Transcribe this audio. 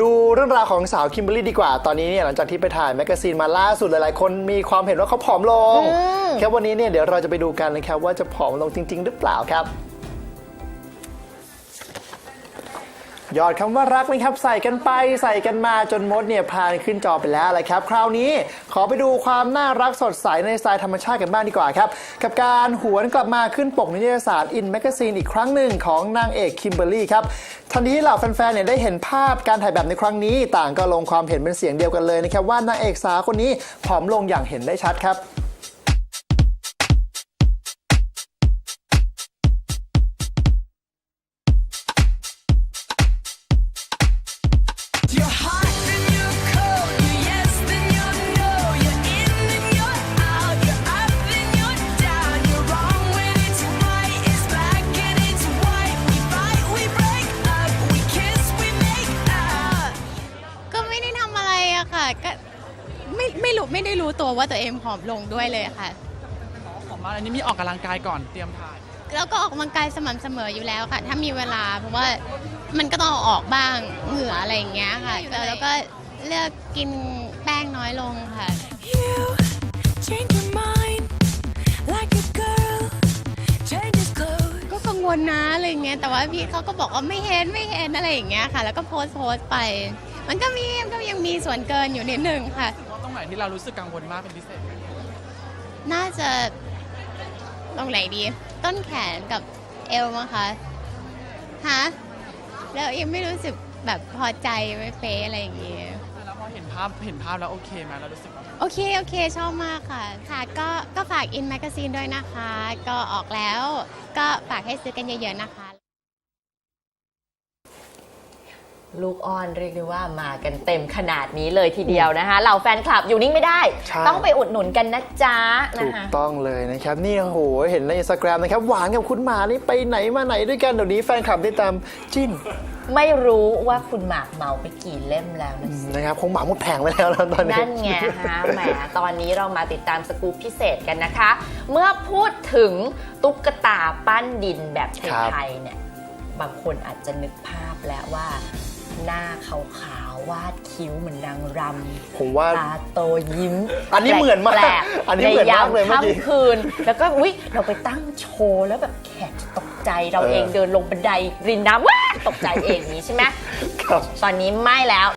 ดูเรื่องราวของสาวคิมเบอรรี่ดีกว่า ตอนนี้เนี่ยหลังจากที่ไปถ่ายแมกกาซีนมาล่าสุดหลายๆ คนมีความเห็นว่าเขาผอมลงอืมแค่วันนี้เนี่ยเดี๋ยวเราจะไปดูกันนะครับว่าจะผอมลงจริง ๆ หรือเปล่าครับ ยอดคำว่ารักนะครับ ใส่กันไปใส่กันมาจนมดเนี่ยพานขึ้นจอไปแล้วแหละครับ คราวนี้ขอไปดูความน่ารักสดใสในสไตล์ธรรมชาติกันบ้างดีกว่าครับ กับการหวนกลับมาขึ้นปกนิตยสารอินแมกซีนอีกครั้งหนึ่งของนางเอกคิมเบอรรี่ครับทันทีที่เหล่าแฟนๆเนี่ยได้เห็นภาพการถ่ายแบบในครั้งนี้ ต่างก็ลงความเห็นเป็นเสียงเดียวกันเลยนะครับว่านางเอกสาวคนนี้ผอมลงอย่างเห็นได้ชัดครับ ก็ไม่ไม่รู้ไม่ได้รู้ตัวว่าตัวเองผอมลงด้วยเลยอะค่ะ ผมมาอันนี้มีออกกำลังกายก่อนเตรียมถ่าย แล้วก็ออกกำลังกายสม่ำเสมออยู่แล้วค่ะ ถ้ามีเวลาเพราะว่ามันก็ต้องเอาออกบ้างเหงื่ออะไรอย่างเงี้ยค่ะแล้วก็เลือกกินแป้งน้อยลงค่ะ You change your mind like a girl changes clothes. ก็กังวลนะอะไรอย่างเงี้ยแต่ว่าพี่เขาก็บอกว่าไม่เห็นไม่เห็นอะไรอย่างเงี้ยค่ะ แล้วก็โพสต์โพสต์ไป มันก็มีมันก็ยังมีส่วนเกินอยู่นิดนึงค่ะว่าตรงไหนที่เรารู้สึกกังวลมากเป็นพิเศษไหมน่าจะตรงไหนดี ต้นแขนกับเอวมั้งคะฮะแล้วยังไม่รู้สึกแบบพอใจไม่เป๊ะอะไรอย่างเงี้ยแล้วพอเห็นภาพเห็นภาพแล้วโอเคไหมเรารู้สึกว่าโอเค โอเค ชอบมากค่ะ ค่ะ ก็ก็ฝากอินแมกซีนด้วยนะคะ ก็ออกแล้ว ก็ฝากให้ซื้อกันเยอะๆนะคะ ลูกอ้อนเรียกได้ว่ามากันเต็มขนาดนี้เลยทีเดียวนะคะเหล่าแฟนคลับอยู่นิ่งไม่ได้ ใช่ ต้องไปอุดหนุนกันนะจ๊ะนะถูกคะ ต้องเลยนะครับ นี่โอ้โหเห็นในอินสตาแกรมนะครับ หวานกับคุณหมานี่ไปไหนมาไหนด้วยกันเดี๋ยวนี้แฟนคลับได้ตามจิ้นไม่รู้ว่าคุณหมากเมาไปกี่เล่มแล้วนะสินะครับคงหมาหมดแผงไปแล้วนะตอนนี้ นั่นไงฮะแหมตอนนี้เรามาติดตามสกู๊ปพิเศษกันนะคะ เมื่อพูดถึงตุ๊กตาปั้นดินแบบไทยๆเนี่ยบางคนอาจจะนึกภาพแล้วว่า หน้าขาวๆวาดคิ้วเหมือนนางรำผมว่า ตาโตยิ้มอันนี้เหมือนมากแปลกอันนี้ในเหมือนยามากเลยเมื่อกี้ค่ำคืน แล้วก็อุ๊ยเราไปตั้งโชว์แล้วแบบแขกจะตกใจเราเออเองเดินลงบันไดรินน้ำว้าตกใจเองอย่างนี้ใช่ไหมครับ ตอนนี้ไม่แล้ว